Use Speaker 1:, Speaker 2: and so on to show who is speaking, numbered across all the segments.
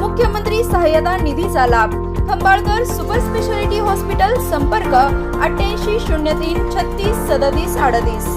Speaker 1: मुख्यमंत्री सहाय्यता निधीचा लाभ. खंबाळकर सुपर स्पेशालिटी हॉस्पिटल संपर्क अठ्ठ्याऐंशी शून्य तीन छत्तीस सदतीस अडतीस.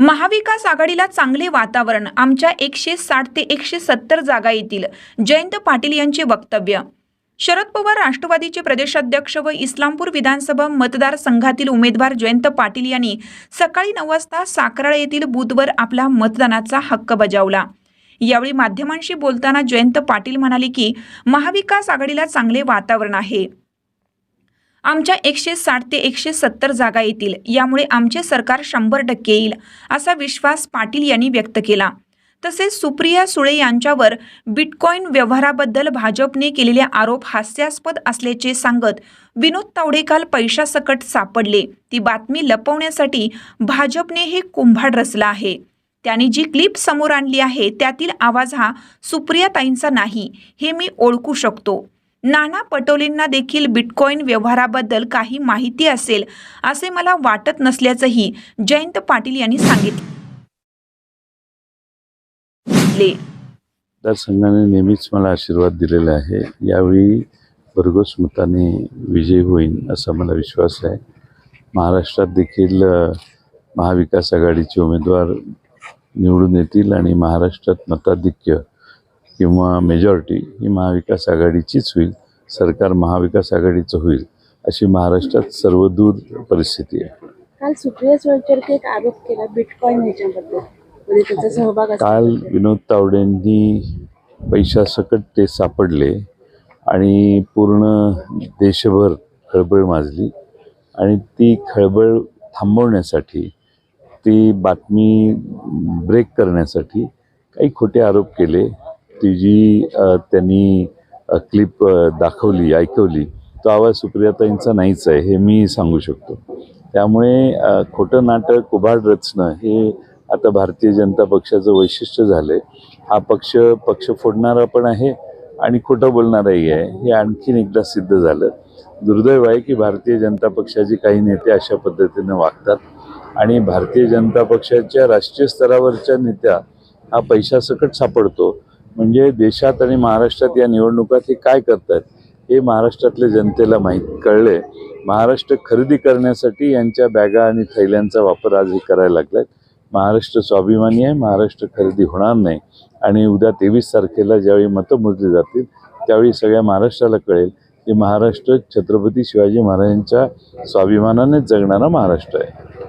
Speaker 2: महाविकास आघाडीला चांगले वातावरण आमच्या एकशे साठ ते एकशे सत्तर जागा येतील जयंत पाटील यांचे वक्तव्य. शरद पवार राष्ट्रवादीचे प्रदेशाध्यक्ष व इस्लामपूर विधानसभा मतदारसंघातील उमेदवार जयंत पाटील यांनी सकाळी नऊ वाजता साकराळ येथील बूथवर आपला मतदानाचा हक्क बजावला. यावेळी माध्यमांशी बोलताना जयंत पाटील म्हणाले की महाविकास आघाडीला चांगले वातावरण आहे. आमच्या एकशे साठ ते एकशे सत्तर जागा येतील. यामुळे आमचे सरकार शंभर टक्के येईल असा विश्वास पाटील यांनी व्यक्त केला. तसेच सुप्रिया सुळे यांच्यावर बिटकॉईन व्यवहाराबद्दल भाजपने केलेले आरोप हास्यास्पद असल्याचे सांगत विनोद तावडे काल पैशासकट सापडले. ती बातमी लपवण्यासाठी भाजपने हे कुंभाड रचला आहे. त्यांनी जी क्लिप समोर आणली आहे त्यातील आवाज हा सुप्रियाताईंचा नाही हे मी ओळखू शकतो. नाना पटोलेंना देखील बिटकॉईन व्यवहाराबद्दल काही माहिती असेल असे मला वाटत नसल्याचंही जयंत पाटील यांनी सांगितले.
Speaker 3: मतदारसंघाने नेहमीच मला आशीर्वाद दिलेला आहे. यावेळी भरघोस मताने विजय होईन असा मला विश्वास आहे. महाराष्ट्रात देखील महाविकास आघाडीचे उमेदवार निवडून येतील आणि महाराष्ट्रात मताधिक्य किंवा मेजॉरिटी ही महाविकास आघाडीचीच होईल सरकार महाविकास आघाडीचं होईल अशी महाराष्ट्रात सर्वदूर परिस्थिती आहे
Speaker 4: काल सुप्रिया एक आरोप केला बिटकॉईन ह्याच्याबद्दल म्हणजे त्याचा सहभाग
Speaker 3: काल. विनोद तावडेंनी पैशासकट ते सापडले आणि पूर्ण देशभर खळबळ माजली आणि ती खळबळ थांबवण्यासाठी ती बातमी ब्रेक करण्यासाठी काही खोटे आरोप केले. ती जी त्यांनी क्लिप दाखवली ऐकवली तो आवाज सुप्रियाताईंचा नाहीच आहे हे मी सांगू शकतो. त्यामुळे खोटं नाटक उभाड रचणं हे आता भारतीय जनता पक्षाचं वैशिष्ट्य झालं आहे हा पक्ष पक्ष फोडणारा पण आहे आणि खोटं बोलणाराही आहे. हे आणखीन एकदा सिद्ध झालं. दुर्दैव आहे की भारतीय जनता पक्षाचे काही नेते अशा पद्धतीनं वागतात. आणि भारतीय जनता पक्षाच्या राष्ट्रीय स्तरावरच्या नेत्या हा पैशासकट सापडतो. म्हणजे देशात आणि महाराष्ट्रात या निवडणुकात हे काय करतात हे महाराष्ट्रातल्या जनतेला माहीत कळले. महाराष्ट्र खरेदी करण्यासाठी यांच्या बॅगा आणि थैल्यांचा वापर आजही करायला लागलाय महाराष्ट्र स्वाभिमानी आहे महाराष्ट्र खरेदी होणार नाही. आणि उद्या तेवीस तारखेला ज्यावेळी मतं मोजली जातील त्यावेळी सगळ्या महाराष्ट्राला कळेल की महाराष्ट्र छत्रपती शिवाजी महाराजांच्या स्वाभिमानानेच जगणारा महाराष्ट्र आहे.